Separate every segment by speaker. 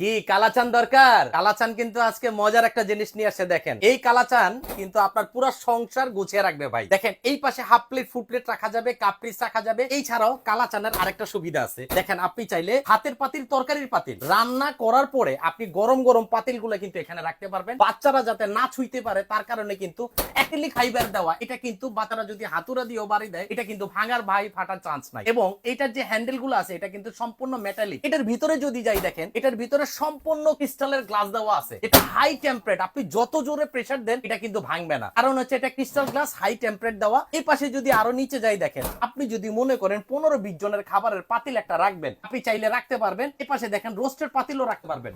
Speaker 1: কি, কালাচান দরকার? কালাচান কিন্তু আজকে মজার একটা জিনিস নিয়ে আসে দেখেন। এই কালাচান কিন্তু আপনার পুরো সংসার গুছিয়ে রাখবে ভাই। দেখেন, এই পাশে হাফ প্লেট ফুট প্লেট রাখা যাবে, কাপ পিস রাখা যাবে। এই ছাড়াও কালাচানের আরেকটা সুবিধা আছে। দেখেন, আপনি চাইলে হাতের পাতিল, তরকারির পাতিল রান্না করার পরে আপনি গরম গরম পাতিল কিন্তু এখানে রাখতে পারবেন। বাচ্চারা যাতে না ছুঁইতে পারে, তার কারণে কিন্তু অ্যাক্রিলিক ফাইবার দেওয়া, এটা কিন্তু বাচ্চারা যদি হাতুড়া দিয়েও বাড়ি দেয়, এটা কিন্তু ভাঙার ভাই ফাটার চান্স নাই। এবং এটার যে হ্যান্ডেলগুলো আছে, এটা কিন্তু সম্পূর্ণ মেটালিক এটার ভিতরে যদি যাই দেখেন, এটার ভিতরে সম্পূর্ণ ক্রিস্টালের গ্লাস দেওয়া আছে। এটা হাই টেম্পারেট আপনি যত জোরে প্রেসার দেন, এটা কিন্তু ভাঙবে না। কারণ হচ্ছে এটা ক্রিস্টাল গ্লাস হাই টেম্পারেট দেওয়া। এই পাশে যদি আরও নিচে যাই দেখেন, আপনি যদি মনে করেন পনেরো বিশ জনের খাবারের পাতিল একটা রাখবেন, আপনি চাইলে রাখতে পারবেন। এ পাশে দেখেন রোস্টের পাতিলও রাখতে পারবেন।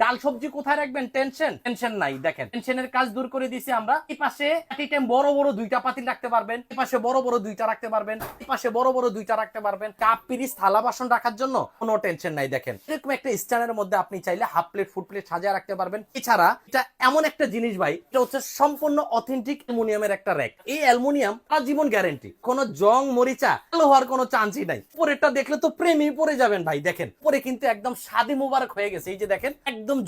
Speaker 1: ডাল সবজি কোথায় রাখবেন? টেনশন? টেনশন নাই, দেখেন। টেনশনের কাজ দূর করে দিয়েছি আমরা। এই পাশে একই বড় বড় দুইটা পাতিল রাখতে পারবেন। এই পাশে বড় বড় দুইটা রাখতে পারবেন। এই পাশে বড় বড় দুইটা রাখতে পারবেন। কাপ পিরিস থালা, বাসন রাখার জন্য কোনো টেনশন নাই, দেখেন। এরকম একটা স্ট্যান্ডের মধ্যে আপনি চাইলে হাফ প্লেট ফুট প্লেট সাজিয়ে রাখতে পারবেন। এছাড়া এটা এমন একটা জিনিস ভাই, এটা হচ্ছে সম্পূর্ণ অথেন্টিক অ্যালুমিনিয়ামের একটা র্যাক। এই অ্যালুমিনিয়াম তার জীবন গ্যারেন্টি কোনো জং, মরিচা, কালো হওয়ার কোনো চান্সই নাই। পরেরটা দেখলে তো প্রেমই পড়ে যাবেন ভাই, দেখেন। পরে কিন্তু একদম শাদি মুবারক হয়ে গেছে। এই যে দেখেন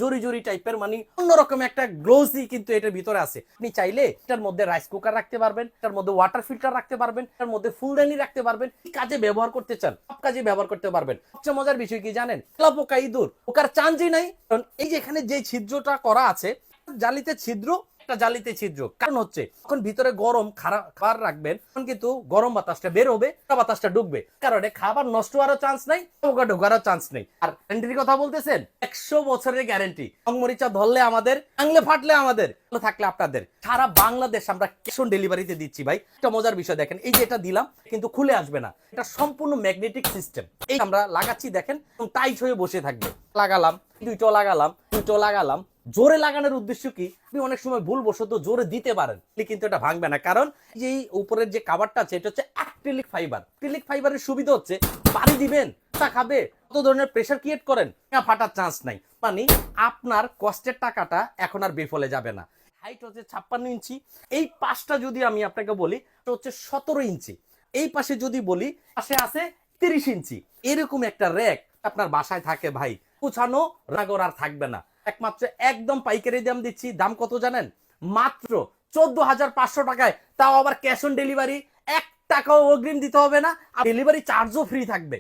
Speaker 1: জরি জরি টাইপের মানে অন্যরকম একটা গ্লোসি কিন্তু এটার ভিতরে আছে। আপনি চাইলে এটার মধ্যে রাইস কুকার রাখতে পারবেন, এটার মধ্যে ওয়াটার ফিল্টার রাখতে পারবেন, এটার মধ্যে ফুলদানি রাখতে পারবেন কাজে ব্যবহার করতে চান, সব কাজে ব্যবহার করতে পারবেন। সবচেয়ে মজার বিষয় কি জানেন? পোকা ইঁদুর ওকার চান্সই নাই। কারণ এই যে এখানে যে ছিদ্রটা করা আছে, জালিতে ছিদ্র একটা জালিতে ছিদ্র। কারণ হচ্ছে, যখন ভিতরে গরম খাবার রাখবেন, তখন কিন্তু গরম বাতাসটা বের হবে বাতাসটা ঢুকবে কারণে খাবার নষ্ট হওয়ারও চান্স নাই পোকা ঢোকারও চান্স নেই। আর গ্যারান্টির কথা বলতেছেন, একশো বছরের গ্যারান্টি মরিচা ধরলে আমাদের আংলে ফাটলে আমাদের, ভালো থাকলে আপনাদের। সারা বাংলাদেশ আমরা ক্যাশ অন ডেলিভারিতে দিচ্ছি ভাই। একটা মজার বিষয় দেখেন, এই যে এটা দিলাম কিন্তু খুলে আসবে না। এটা সম্পূর্ণ ম্যাগনেটিক সিস্টেম এই আমরা লাগাচ্ছি, দেখেন টাইট হয়ে বসে থাকবে। লাগালাম দুইটো লাগালাম দুইটো লাগালাম। জোরে লাগানোর উদ্দেশ্য কি? আপনি অনেক সময় ভুল বশত জোরে দিতে পারেন কিন্তু এটা ভাঙবে না। কারণ এই উপরের যে কাভারটা আছে, এটা হচ্ছে অ্যাক্রিলিক ফাইবার অ্যাক্রিলিক ফাইবারের সুবিধা হচ্ছে বাড়ি দিবেন তা খাবে, কত ধরনের প্রেশার ক্রিয়েট করেন ফাটার চান্স নাই। মানে আপনার কষ্টের টাকাটা এখন আর বেফলে যাবে না। হাইট হচ্ছে ছাপ্পান্ন ইঞ্চি। এই পাশটা যদি আমি আপনাকে বলি, এটা হচ্ছে সতেরো ইঞ্চি। এই পাশে যদি বলি, পাশে আছে তিরিশ ইঞ্চি। এরকম একটা র্যাক আপনার বাসায় থাকে ভাই। কুছানো রাগর আর থাকবে না। একমাত্র একদম পাইকারি দাম দিচ্ছি। দাম কত জানেন? মাত্র চোদ্দ হাজার পাঁচশো টাকায়। তাও আবার ক্যাশ অন ডেলিভারি এক টাকাও অগ্রিম দিতে হবে না। আর ডেলিভারি চার্জও ফ্রি থাকবে।